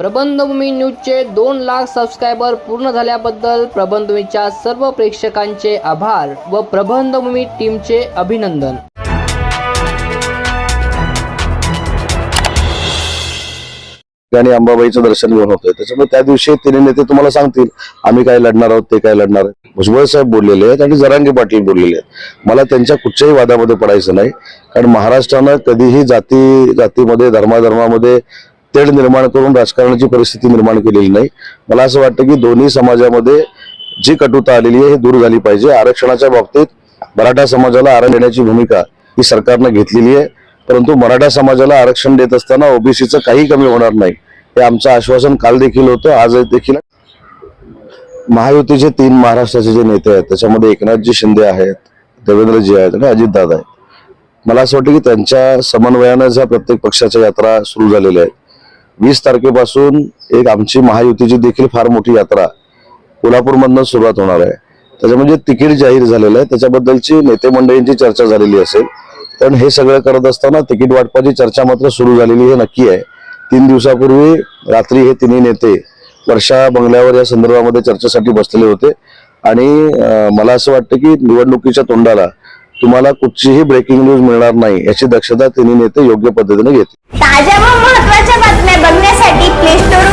प्रबंधभूमी न्यूजचे दोन लाख सबस्क्रायबर पूर्ण झाल्याबद्दल प्रबंधभूमीच्या सर्व प्रेक्षकांचे आभार व प्रबंधभूमी टीमचे अभिनंदन. आणि अंबाबाईचं दर्शन घेऊन होतंय. त्याच्यामुळे त्या दिवशी तिन्ही नेते तुम्हाला सांगतील आम्ही काय लढणार आहोत ते काय लढणार भुजबळ साहेब बोललेले आहेत आणि जरांगे पाटील बोललेले आहेत. मला त्यांच्या कुठच्याही वादामध्ये पडायचं नाही कारण महाराष्ट्रानं कधीही जाती जातीमध्ये धर्माधर्मामध्ये तेढ निर्माण करून राजकारणाची परिस्थिती निर्माण केलेली नाही. मला असं वाटतं की दोन्ही समाजामध्ये जी कटुता आलेली आहे ही दूर झाली पाहिजे. आरक्षणाच्या बाबतीत मराठा समाजाला आरक्षण देण्याची भूमिका ही सरकारनं घेतलेली आहे. परंतु मराठा समाजाला आरक्षण देत असताना ओबीसीचं काही कमी होणार नाही हे आमचं आश्वासन काल देखील होतं आज देखील. महायुतीचे तीन महाराष्ट्राचे जे नेते आहेत त्याच्यामध्ये एकनाथजी शिंदे आहेत देवेंद्रजी आहेत आणि अजितदादा आहेत. मला असं वाटतं की त्यांच्या समन्वयानं ज्या प्रत्येक पक्षाच्या यात्रा सुरू झालेल्या आहेत वीस तारखेपासून एक आमची महायुतीची देखील फार मोठी यात्रा कोल्हापूरमधनं सुरुवात होणार आहे. त्याच्यामध्ये म्हणजे तिकीट जाहीर झालेलं आहे. त्याच्याबद्दलची नेते मंडळींची चर्चा झालेली असेल. पण हे सगळं करत असताना तिकीट वाटपाची चर्चा मात्र सुरू झालेली हे नक्की आहे. तीन दिवसापूर्वी रात्री हे तिन्ही नेते वर्षा बंगल्यावर या संदर्भामध्ये चर्चेसाठी बसलेले होते. आणि मला असं वाटतं की निवडणुकीच्या तोंडाला तुम्हाला कुठचीही ब्रेकिंग न्यूज मिळणार नाही याची दक्षता तिन्ही नेते योग्य पद्धतीने घेतील. ताज्या व महत्त्वाच्या बातम्या बघण्यासाठी प्ले स्टोर